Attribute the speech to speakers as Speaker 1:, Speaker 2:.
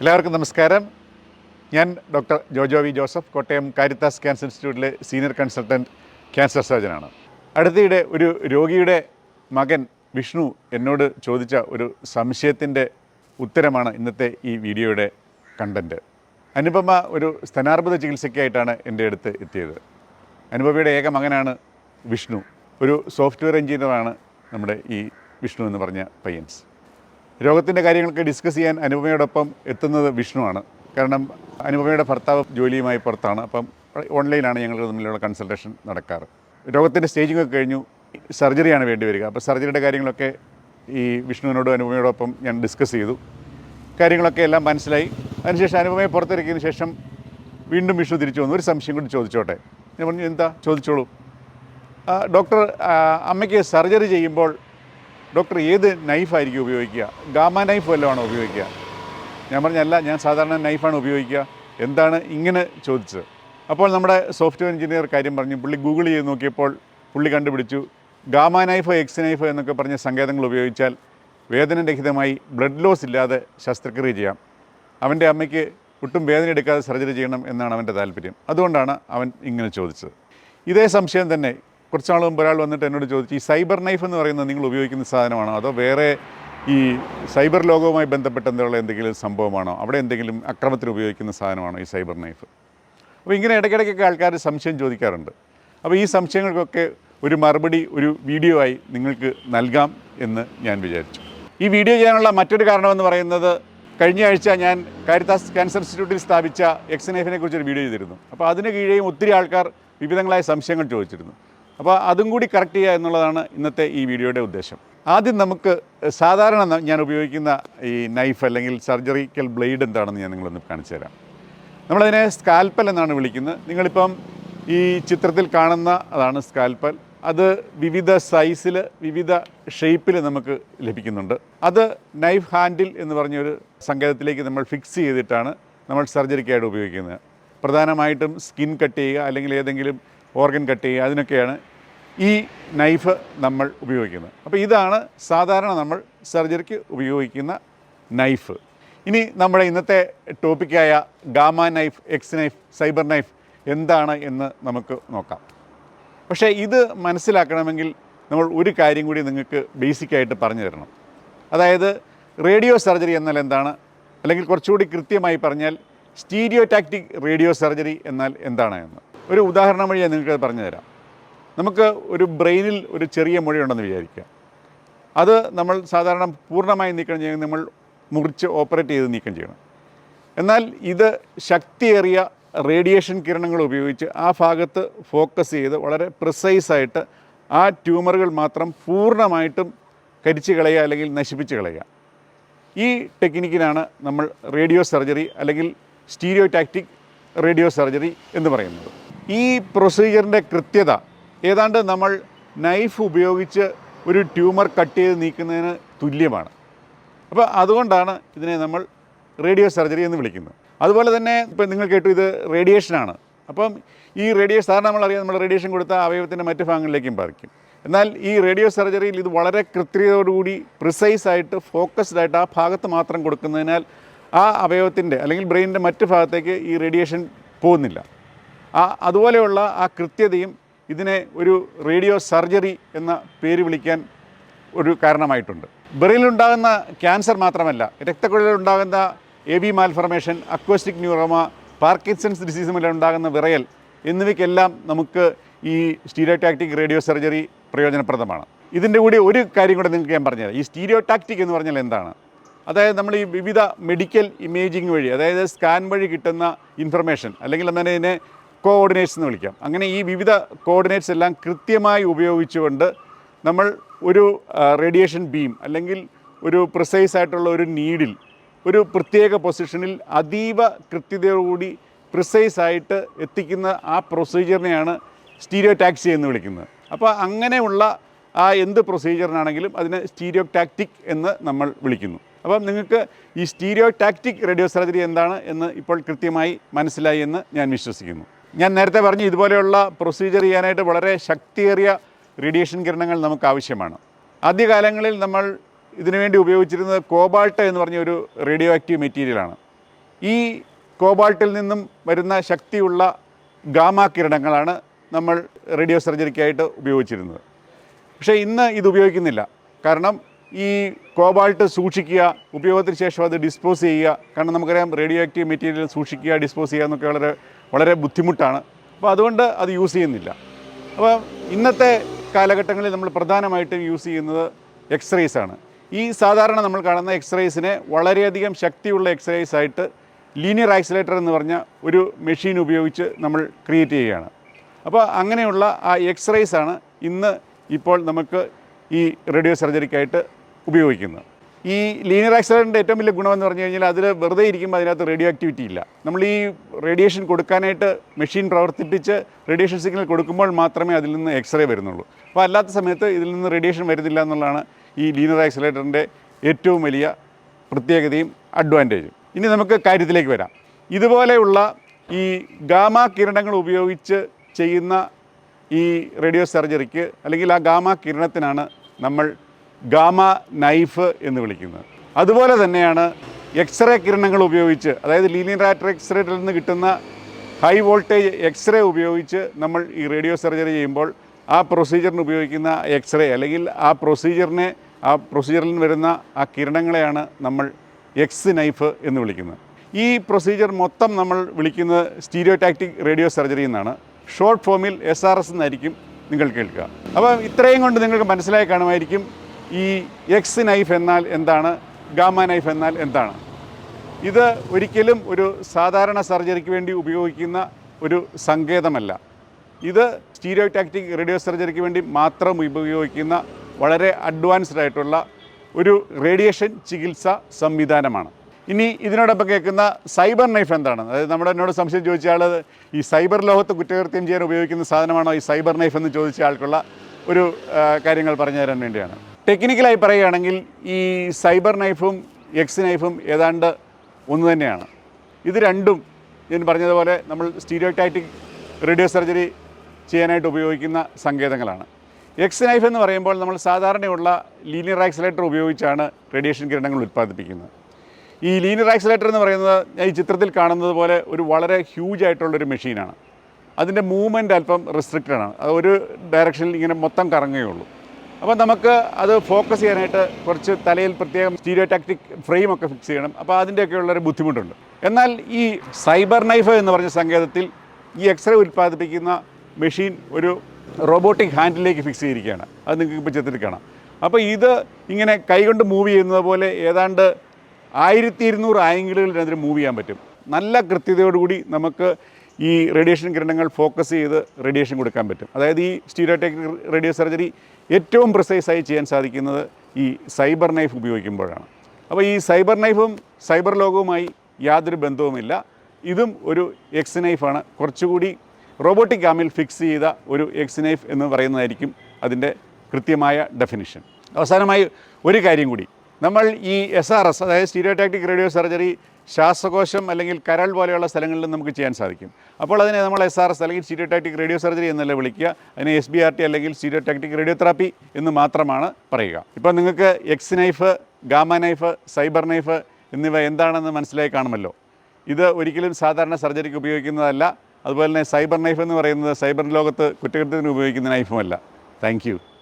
Speaker 1: എല്ലാവർക്കും നമസ്കാരം. ഞാൻ doctor Jojo V Joseph Kottayam Caritas cancer ഇൻസ്റ്റിറ്റ്യൂട്ടിലെ സീനിയർ കൺസൾട്ടന്റ് ക്യാൻസർ സർജനാണ്. അടുത്തിടെ ഒരു രോഗിയുടെ മകൻ വിഷ്ണു എന്നോട് ചോദിച്ച ഒരു സംശയത്തിന്റെ ഉത്തരമാണ് ഇന്നത്തെ ഈ വീഡിയോയുടെ കണ്ടന്റ് അനുപമ ഒരു സ്തനാർബുദ ചികിത്സയ്ക്കായിട്ടാണ് എന്റെ അടുത്ത് എത്തിയത്. അനുപമയുടെ ഏക മകനാണ് വിഷ്ണു. ഒരു സോഫ്റ്റ്വെയർ എഞ്ചിനീയറാണ് നമ്മുടെ ഈ വിഷ്ണു എന്ന് പറഞ്ഞ പയ്യൻസ് രോഗത്തിന്റെ കാര്യങ്ങളൊക്കെ ഡിസ്കസ് ചെയ്യാൻ അനുപമയോടൊപ്പം എത്തുന്നത് വിഷ്ണുവാണ്. കാരണം അനുപമയുടെ ഭർത്താവ് ജോലിയുമായി പുറത്താണ്. അപ്പം ഓൺലൈനാണ് ഞങ്ങൾ തമ്മിലുള്ള കൺസൾട്ടേഷൻ നടക്കാറ്. രോഗത്തിന്റെ സ്റ്റേജിംഗ് ഒക്കെ കഴിഞ്ഞു. സർജറിയാണ് വേണ്ടി വരിക. അപ്പോൾ സർജറിയുടെ കാര്യങ്ങളൊക്കെ ഈ വിഷ്ണുവിനോടും അനുപമയോടൊപ്പം ഞാൻ ഡിസ്കസ് ചെയ്തു. കാര്യങ്ങളൊക്കെ എല്ലാം മനസ്സിലായി. അതിനുശേഷം അനുപമയെ പുറത്തിറക്കിയതിന് ശേഷം വീണ്ടും വിഷ്ണു തിരിച്ചു വന്നു. ഒരു സംശയം കൂടി ചോദിച്ചോട്ടെ? ഞാൻ പറഞ്ഞു എന്താ? ചോദിച്ചോളൂ. ഡോക്ടർ അമ്മയ്ക്ക് സർജറി ചെയ്യുമ്പോൾ ഡോക്ടർ ഏത് നൈഫായിരിക്കും ഉപയോഗിക്കുക? ഗാമ നൈഫ് വല്ലതുമാണോ ഉപയോഗിക്കുക? ഞാൻ പറഞ്ഞല്ല ഞാൻ സാധാരണ നൈഫാണ് ഉപയോഗിക്കുക. എന്താണ് ഇങ്ങനെ ചോദിച്ചത്? അപ്പോൾ നമ്മുടെ സോഫ്റ്റ്വെയർ എഞ്ചിനീയർ കാര്യം പറഞ്ഞു. പുള്ളി ഗൂഗിൾ ചെയ്ത് നോക്കിയപ്പോൾ പുള്ളി കണ്ടുപിടിച്ചു. ഗാമ നൈഫ് എക്സ് നൈഫ് എന്നൊക്കെ പറഞ്ഞ സങ്കേതങ്ങൾ ഉപയോഗിച്ചാൽ വേദനരഹിതമായി ബ്ലഡ് ലോസ് ഇല്ലാതെ ശസ്ത്രക്രിയ ചെയ്യാം. അവന്റെ അമ്മയ്ക്ക് ഒട്ടും വേദന എടുക്കാതെ സർജറി ചെയ്യണം എന്നാണ് അവന്റെ താല്പര്യം. അതുകൊണ്ടാണ് അവൻ ഇങ്ങനെ ചോദിച്ചത്. ഇതേ സംശയം തന്നെ കുറച്ച് നാൾ മുമ്പ് ഒരാൾ വന്നിട്ട് എന്നോട് ചോദിച്ചു ഈ സൈബർ നൈഫ് എന്ന് പറയുന്നത് നിങ്ങൾ ഉപയോഗിക്കുന്ന സാധനമാണോ? അതോ വേറെ ഈ സൈബർ ലോകവുമായി ബന്ധപ്പെട്ട എന്തെങ്കിലും എന്തെങ്കിലും സംഭവമാണോ? അവിടെ എന്തെങ്കിലും അക്രമത്തിന് ഉപയോഗിക്കുന്ന സാധനമാണോ ഈ സൈബർ നൈഫ്? അപ്പോൾ ഇങ്ങനെ ഇടയ്ക്കിടയ്ക്കൊക്കെ ആൾക്കാർ സംശയം ചോദിക്കാറുണ്ട്. അപ്പോൾ ഈ സംശയങ്ങൾക്കൊക്കെ ഒരു മറുപടി ഒരു വീഡിയോ ആയി നിങ്ങൾക്ക് നൽകാം എന്ന് ഞാൻ വിചാരിച്ചു. ഈ വീഡിയോ ചെയ്യാനുള്ള മറ്റൊരു കാരണമെന്ന് പറയുന്നത് കഴിഞ്ഞ ആഴ്ച ഞാൻ കാരിത്താസ് ക്യാൻസർ ഇൻസ്റ്റിറ്റ്യൂട്ടിൽ സ്ഥാപിച്ച എക്സ് നൈഫിനെ ഒരു വീഡിയോ ചെയ്തിരുന്നു. അപ്പോൾ അതിന് കീഴെയും ഒത്തിരി ആൾക്കാർ വിവിധങ്ങളായ സംശയങ്ങൾ ചോദിച്ചിരുന്നു. അപ്പോൾ അതും കൂടി കറക്റ്റ് ചെയ്യുക എന്നുള്ളതാണ് ഇന്നത്തെ ഈ വീഡിയോയുടെ ഉദ്ദേശം. ആദ്യം നമുക്ക് സാധാരണ ഞാൻ ഉപയോഗിക്കുന്ന ഈ നൈഫ് അല്ലെങ്കിൽ സർജറിക്കൽ ബ്ലേഡ് എന്താണെന്ന് ഞാൻ നിങ്ങളൊന്ന് കാണിച്ചു തരാം. നമ്മളതിനെ സ്കാൽപ്പൽ എന്നാണ് വിളിക്കുന്നത്. നിങ്ങളിപ്പം ഈ ചിത്രത്തിൽ കാണുന്ന അതാണ് സ്കാൽപ്പൽ അത് വിവിധ സൈസിൽ വിവിധ ഷേപ്പിൽ നമുക്ക് ലഭിക്കുന്നുണ്ട്. അത് നൈഫ് ഹാൻഡിൽ എന്ന് പറഞ്ഞൊരു സങ്കേതത്തിലേക്ക് നമ്മൾ ഫിക്സ് ചെയ്തിട്ടാണ് നമ്മൾ സർജറിക്കായിട്ട് ഉപയോഗിക്കുന്നത്. പ്രധാനമായിട്ടും സ്കിൻ കട്ട് ചെയ്യുക അല്ലെങ്കിൽ ഏതെങ്കിലും ഓർഗൻ കട്ട് ചെയ്യുക അതിനൊക്കെയാണ് ഈ നൈഫ് നമ്മൾ ഉപയോഗിക്കുന്നത്. അപ്പോൾ ഇതാണ് സാധാരണ നമ്മൾ സർജറിക്ക് ഉപയോഗിക്കുന്ന നൈഫ്. ഇനി നമ്മുടെ ഇന്നത്തെ ടോപ്പിക്കായ gamma knife X knife cyber knife എന്താണ് എന്ന് നമുക്ക് നോക്കാം. പക്ഷേ ഇത് മനസ്സിലാക്കണമെങ്കിൽ നമ്മൾ ഒരു കാര്യം കൂടി നിങ്ങൾക്ക് ബേസിക്കായിട്ട് പറഞ്ഞു തരണം. അതായത് റേഡിയോ സർജറി എന്നാൽ എന്താണ്? അല്ലെങ്കിൽ കുറച്ചുകൂടി കൃത്യമായി പറഞ്ഞാൽ സ്റ്റീരിയോ ടാക്റ്റിക് റേഡിയോ സർജറി എന്നാൽ എന്താണ് എന്ന്. ഒരു ഉദാഹരണം വഴി ഞാൻ നിങ്ങൾക്ക് പറഞ്ഞു തരാം നമുക്ക് ഒരു ബ്രെയിനിൽ ഒരു ചെറിയ മുഴയുണ്ടെന്ന് വിചാരിക്കുക. അത് നമ്മൾ സാധാരണ പൂർണമായി നീക്കം ചെയ്യുന്നത് നമ്മൾ മുറിച്ച് ഓപ്പറേറ്റ് ചെയ്ത് നീക്കം ചെയ്യണം. എന്നാൽ ഇത് ശക്തിയേറിയ റേഡിയേഷൻ കിരണങ്ങൾ ഉപയോഗിച്ച് ആ ഭാഗത്ത് ഫോക്കസ് ചെയ്ത് വളരെ പ്രിസൈസായിട്ട് ആ ട്യൂമറുകൾ മാത്രം പൂർണമായിട്ടും കരിച്ചു കളയുക അല്ലെങ്കിൽ നശിപ്പിച്ച് കളയുക. ഈ ടെക്നിക്കിനാണ് നമ്മൾ റേഡിയോ സർജറി അല്ലെങ്കിൽ സ്റ്റീരിയോ ടാക്റ്റിക് റേഡിയോ സർജറി എന്ന് പറയുന്നത്. ഈ പ്രൊസീജിയറിന്റെ കൃത്യത ഏതാണ്ട് നമ്മൾ നൈഫ് ഉപയോഗിച്ച് ഒരു ട്യൂമർ കട്ട് ചെയ്ത് നീക്കുന്നതിന് തുല്യമാണ്. അപ്പോൾ അതുകൊണ്ടാണ് ഇതിനെ നമ്മൾ റേഡിയോ സർജറി എന്ന് വിളിക്കുന്നത്. അതുപോലെ തന്നെ ഇപ്പം നിങ്ങൾ കേട്ടു ഇത് റേഡിയേഷനാണ് അപ്പം ഈ റേഡിയേഷൻ സാധാരണ നമ്മളറിയാം നമ്മൾ റേഡിയേഷൻ കൊടുത്ത അവയവത്തിന്റെ മറ്റ് ഭാഗങ്ങളിലേക്കും ബാധിക്കും എന്നാൽ ഈ റേഡിയോ സർജറിയിൽ ഇത് വളരെ കൃത്യതയോടുകൂടി പ്രിസൈസ് ആയിട്ട് ഫോക്കസ്ഡ് ആയിട്ട് ആ ഭാഗത്ത് മാത്രം കൊടുക്കുന്നതിനാൽ ആ അവയവത്തിന്റെ അല്ലെങ്കിൽ ബ്രെയിനിന്റെ മറ്റ് ഭാഗത്തേക്ക് ഈ റേഡിയേഷൻ പോകുന്നില്ല. ആ അതുപോലെയുള്ള ആ കൃത്യതയും ഇതിനെ ഒരു റേഡിയോ സർജറി എന്ന പേര് വിളിക്കാൻ ഒരു കാരണമായിട്ടുണ്ട്. ബ്രെയിനിലുണ്ടാകുന്ന ക്യാൻസർ മാത്രമല്ല രക്തക്കുഴലിലുണ്ടാകുന്ന A V malformation acoustic neuroma Parkinson's disease മൂലം ഉണ്ടാകുന്ന വിറയൽ എന്നിവയ്ക്കെല്ലാം നമുക്ക് ഈ സ്റ്റീരിയോടാക്റ്റിക് റേഡിയോ സർജറി പ്രയോജനപ്രദമാണ്. ഇതിന്റെ കൂടി ഒരു കാര്യം കൂടെ നിങ്ങൾക്ക് ഞാൻ പറഞ്ഞുതരാം. ഈ സ്റ്റീരിയോടാക്റ്റിക് എന്ന് പറഞ്ഞാൽ എന്താണ്? അതായത് നമ്മൾ ഈ വിവിധ മെഡിക്കൽ ഇമേജിംഗ് വഴി അതായത് സ്കാൻ വഴി കിട്ടുന്ന ഇൻഫർമേഷൻ അല്ലെങ്കിൽ എന്താണ് ഇതിനെ കോഓർഡിനേറ്റ്സ് എന്ന് വിളിക്കാം. അങ്ങനെ ഈ വിവിധ കോർഡിനേറ്റ്സ് എല്ലാം കൃത്യമായി ഉപയോഗിച്ചുകൊണ്ട് നമ്മൾ ഒരു റേഡിയേഷൻ ബീം അല്ലെങ്കിൽ ഒരു പ്രിസൈസ് ആയിട്ടുള്ള ഒരു നീഡിൽ ഒരു പ്രത്യേക പൊസിഷനിൽ അതീവ കൃത്യതയോടുകൂടി പ്രിസൈസ് ആയിട്ട് എത്തിക്കുന്ന ആ പ്രൊസീജിയറിനെയാണ് സ്റ്റീരിയോ ടാക്സി എന്ന് വിളിക്കുന്നത്. അപ്പോൾ അങ്ങനെയുള്ള ആ എന്ത് പ്രൊസീജിയറിനാണെങ്കിലും അതിനെ സ്റ്റീരിയോ ടാക്റ്റിക് എന്ന് നമ്മൾ വിളിക്കുന്നു. അപ്പം നിങ്ങൾക്ക് ഈ സ്റ്റീരിയോ ടാക്റ്റിക് റേഡിയോ സർജറി എന്താണ് എന്ന് ഇപ്പോൾ കൃത്യമായി മനസ്സിലായി എന്ന് ഞാൻ വിശ്വസിക്കുന്നു. ഞാൻ നേരത്തെ പറഞ്ഞു ഇതുപോലെയുള്ള പ്രൊസീജിയർ ചെയ്യാനായിട്ട് വളരെ ശക്തിയേറിയ റേഡിയേഷൻ കിരണങ്ങൾ നമുക്ക് ആവശ്യമാണ്. ആദ്യകാലങ്ങളിൽ നമ്മൾ ഇതിനുവേണ്ടി ഉപയോഗിച്ചിരുന്നത് കോബാൾട്ട് എന്ന് പറഞ്ഞ ഒരു റേഡിയോ ആക്റ്റീവ് മെറ്റീരിയലാണ് ഈ കോബാൾട്ടിൽ നിന്നും വരുന്ന ശക്തിയുള്ള ഗാമ കിരണങ്ങളാണ് നമ്മൾ റേഡിയോ സർജറിക്കായിട്ട് ഉപയോഗിച്ചിരുന്നത്. പക്ഷേ ഇന്ന് ഇത് ഉപയോഗിക്കുന്നില്ല. കാരണം ഈ കോബാൾട്ട് സൂക്ഷിക്കുക ഉപയോഗത്തിന് ശേഷം അത് ഡിസ്പോസ് ചെയ്യുക. കാരണം നമുക്കറിയാം റേഡിയോ ആക്റ്റീവ് മെറ്റീരിയൽ സൂക്ഷിക്കുക ഡിസ്പോസ് ചെയ്യുക എന്നൊക്കെ വളരെ വളരെ ബുദ്ധിമുട്ടാണ്. അപ്പോൾ അതുകൊണ്ട് അത് യൂസ് ചെയ്യുന്നില്ല. അപ്പോൾ ഇന്നത്തെ കാലഘട്ടങ്ങളിൽ നമ്മൾ പ്രധാനമായിട്ടും യൂസ് ചെയ്യുന്നത് എക്സ്റേസ് ആണ്. ഈ സാധാരണ നമ്മൾ കാണുന്ന എക്സ്റേസിനെ വളരെയധികം ശക്തിയുള്ള എക്സ്റേസ് ആയിട്ട് ലീനിയർ ആക്സിലേറ്റർ എന്ന് പറഞ്ഞ ഒരു മെഷീൻ ഉപയോഗിച്ച് നമ്മൾ ക്രിയേറ്റ് ചെയ്യുകയാണ്. അപ്പോൾ അങ്ങനെയുള്ള ആ എക്സ്റേസ് ആണ് ഇന്ന് ഇപ്പോൾ നമുക്ക് ഈ റേഡിയോ സർജറിക്കായിട്ട് ഉപയോഗിക്കുന്നത് ഈ ലീനിയർ ആക്സിലറിന്റെ ഏറ്റവും വലിയ ഗുണമെന്ന് പറഞ്ഞു കഴിഞ്ഞാൽ അതിൽ വെറുതെ ഇരിക്കുമ്പോൾ അതിനകത്ത് റേഡിയോ ആക്ടിവിറ്റി ഇല്ല. നമ്മൾ ഈ റേഡിയേഷൻ കൊടുക്കാനായിട്ട് മെഷീൻ പ്രവർത്തിപ്പിച്ച് റേഡിയേഷൻ സിഗ്നൽ കൊടുക്കുമ്പോൾ മാത്രമേ അതിൽ നിന്ന് എക്സ്റേ വരുന്നുള്ളൂ. അപ്പോൾ അല്ലാത്ത സമയത്ത് ഇതിൽ നിന്ന് റേഡിയേഷൻ വരുന്നില്ല എന്നുള്ളതാണ് ഈ ലീനിയർ ആക്സിലേറ്ററിന്റെ ഏറ്റവും വലിയ പ്രത്യേകതയും അഡ്വാന്റേജും ഇനി നമുക്ക് കാര്യത്തിലേക്ക് വരാം. ഇതുപോലെയുള്ള ഈ ഗാമ കിരണങ്ങൾ ഉപയോഗിച്ച് ചെയ്യുന്ന ഈ റേഡിയോ സർജറിക്ക് അല്ലെങ്കിൽ ആ ഗാമ കിരണത്തിനാണ് നമ്മൾ ഗാമ നൈഫ് എന്ന് വിളിക്കുന്നത്. അതുപോലെ തന്നെയാണ് എക്സ്റേ കിരണങ്ങൾ ഉപയോഗിച്ച് അതായത് ലീനിയർ ആറ്റർ എക്സ്റേയിൽ നിന്ന് കിട്ടുന്ന ഹൈ വോൾട്ടേജ് എക്സ്റേ ഉപയോഗിച്ച് നമ്മൾ ഈ റേഡിയോ സർജറി ചെയ്യുമ്പോൾ ആ പ്രൊസീജിയറിന് ഉപയോഗിക്കുന്ന എക്സ്റേ അല്ലെങ്കിൽ ആ പ്രൊസീജിയറിനെ ആ പ്രൊസീജിയറിൽ വരുന്ന ആ കിരണങ്ങളെയാണ് നമ്മൾ എക്സ് നൈഫ് എന്ന് വിളിക്കുന്നത്. ഈ പ്രൊസീജിയർ മൊത്തം നമ്മൾ വിളിക്കുന്നത് സ്റ്റീരിയോടാക്റ്റിക് റേഡിയോ സർജറി എന്നാണ്. ഷോർട്ട് ഫോമിൽ എസ് ആർ എസ് എന്നായിരിക്കും നിങ്ങൾ കേൾക്കുക. അപ്പം ഇത്രയും കൊണ്ട് നിങ്ങൾക്ക് മനസ്സിലായി കാണുമായിരിക്കും. ഈ എക്സ് നൈഫ് എന്നാൽ എന്താണ് ഗാമ നൈഫ് എന്നാൽ എന്താണ്? ഇത് ഒരിക്കലും ഒരു സാധാരണ സർജറിക്ക് വേണ്ടി ഉപയോഗിക്കുന്ന ഒരു സങ്കേതമല്ല. ഇത് സ്റ്റീരിയോടാക്റ്റിക് റേഡിയോ സർജറിക്ക് വേണ്ടി മാത്രം ഉപയോഗിക്കുന്ന വളരെ അഡ്വാൻസ്ഡ് ആയിട്ടുള്ള ഒരു റേഡിയേഷൻ ചികിത്സ സംവിധാനമാണ്. ഇനി ഇതിനോടൊപ്പം കേൾക്കുന്ന സൈബർ നൈഫ് എന്താണ്? അതായത് നമ്മുടെ എന്നോട് സംശയം ചോദിച്ച ആൾ ഈ സൈബർ ലോകത്ത് കുറ്റകൃത്യം ചെയ്യാൻ ഉപയോഗിക്കുന്ന സാധനമാണോ ഈ സൈബർ നൈഫ് എന്ന് ചോദിച്ച ആൾക്കുള്ള ഒരു കാര്യങ്ങൾ പറഞ്ഞു തരാൻ വേണ്ടിയാണ്. ടെക്നിക്കലായി പറയുകയാണെങ്കിൽ ഈ സൈബർ നൈഫും എക്സ് നൈഫും ഏതാണ്ട് ഒന്ന് തന്നെയാണ്. ഇത് രണ്ടും ഞാൻ പറഞ്ഞതുപോലെ നമ്മൾ സ്റ്റീരിയോടൈറ്റിക് റേഡിയോ സർജറി ചെയ്യാനായിട്ട് ഉപയോഗിക്കുന്ന സങ്കേതങ്ങളാണ്. എക്സ് നൈഫ് എന്ന് പറയുമ്പോൾ നമ്മൾ സാധാരണയുള്ള ലീനിയർ ആക്സിലേറ്റർ ഉപയോഗിച്ചാണ് റേഡിയേഷൻ കിരണങ്ങൾ ഉൽപ്പാദിപ്പിക്കുന്നത് ഈ ലീനിയർ ആക്സിലേറ്റർ എന്ന് പറയുന്നത് ഞാൻ ഈ ചിത്രത്തിൽ കാണുന്നത് പോലെ ഒരു വളരെ ഹ്യൂജ് ആയിട്ടുള്ളൊരു മെഷീനാണ് അതിന്റെ മൂവ്മെന്റ് അല്പം റെസ്ട്രിക്റ്റഡ് ആണ്. അത് ഒരു ഡയറക്ഷനിൽ ഇങ്ങനെ മൊത്തം കറങ്ങുകയുള്ളൂ. അപ്പോൾ നമുക്ക് അത് ഫോക്കസ് ചെയ്യാനായിട്ട് കുറച്ച് തലയിൽ പ്രത്യേകം സ്റ്റീരിയോടാക്റ്റിക് ഫ്രെയിം ഒക്കെ ഫിക്സ് ചെയ്യണം. അപ്പോൾ അതിന്റെയൊക്കെയുള്ളൊരു ബുദ്ധിമുട്ടുണ്ട്. എന്നാൽ ഈ സൈബർ നൈഫ് എന്ന് പറഞ്ഞ സങ്കേതത്തിൽ ഈ എക്സ്റേ ഉൽപ്പാദിപ്പിക്കുന്ന മെഷീൻ ഒരു റോബോട്ടിക് ഹാൻഡിലേക്ക് ഫിക്സ് ചെയ്തിരിക്കുകയാണ്. അത് നിങ്ങൾക്ക് ഇപ്പോൾ ചിത്രത്തിൽ കാണാം. അപ്പോൾ ഇത് ഇങ്ങനെ കൈകൊണ്ട് മൂവ് ചെയ്യുന്നത് പോലെ ഏതാണ്ട് ആയിരത്തി ഇരുന്നൂറ് ആംഗിളുകളിൽ അതിന് മൂവ് ചെയ്യാൻ പറ്റും. നല്ല കൃത്യതയോടുകൂടി നമുക്ക് ഈ റേഡിയേഷൻ കിരണങ്ങൾ ഫോക്കസ് ചെയ്ത് റേഡിയേഷൻ കൊടുക്കാൻ പറ്റും. അതായത് ഈ സ്റ്റീരിയോടെക് റേഡിയോ സർജറി ഏറ്റവും പ്രിസൈസായി ചെയ്യാൻ സാധിക്കുന്നത് ഈ സൈബർ നൈഫ് ഉപയോഗിക്കുമ്പോഴാണ്. അപ്പോൾ ഈ സൈബർ നൈഫും സൈബർ ലോകവുമായി യാതൊരു ബന്ധവുമില്ല. ഇതും ഒരു എക്സ് നൈഫാണ്. കുറച്ചുകൂടി റോബോട്ടിക് ആമിൽ ഫിക്സ് ചെയ്ത ഒരു എക്സ് നൈഫ് എന്ന് പറയുന്നതായിരിക്കും അതിന്റെ കൃത്യമായ ഡെഫിനിഷൻ. അവസാനമായി ഒരു കാര്യം കൂടി. നമ്മൾ ഈ എസ് ആർ എസ് അതായത് സ്റ്റീരിയോടാക്ടിക് റേഡിയോ സർജറി ശ്വാസകോശം അല്ലെങ്കിൽ കരൾ പോലെയുള്ള സ്ഥലങ്ങളിലും നമുക്ക് ചെയ്യാൻ സാധിക്കും. അപ്പോൾ അതിനെ നമ്മൾ എസ് ആർ എസ് അല്ലെങ്കിൽ സ്റ്റീരിയോടാക്റ്റിക് റേഡിയോ സർജറി എന്നല്ല വിളിക്കുക. അതിനെ എസ് ബി ആർ ടി അല്ലെങ്കിൽ സ്റ്റീരിയോടാക്റ്റിക് റേഡിയോ തെറാപ്പി എന്ന് മാത്രമാണ് പറയുക. ഇപ്പോൾ നിങ്ങൾക്ക് X knife gamma knife cyber knife എന്നിവ എന്താണെന്ന് മനസ്സിലായി കാണുമല്ലോ. ഇത് ഒരിക്കലും സാധാരണ സർജറിക്ക് ഉപയോഗിക്കുന്നതല്ല. അതുപോലെ തന്നെ സൈബർ നൈഫ് എന്ന് പറയുന്നത് സൈബർ ലോകത്ത് കുറ്റകൃത്യത്തിന് ഉപയോഗിക്കുന്ന നൈഫുമല്ല. താങ്ക്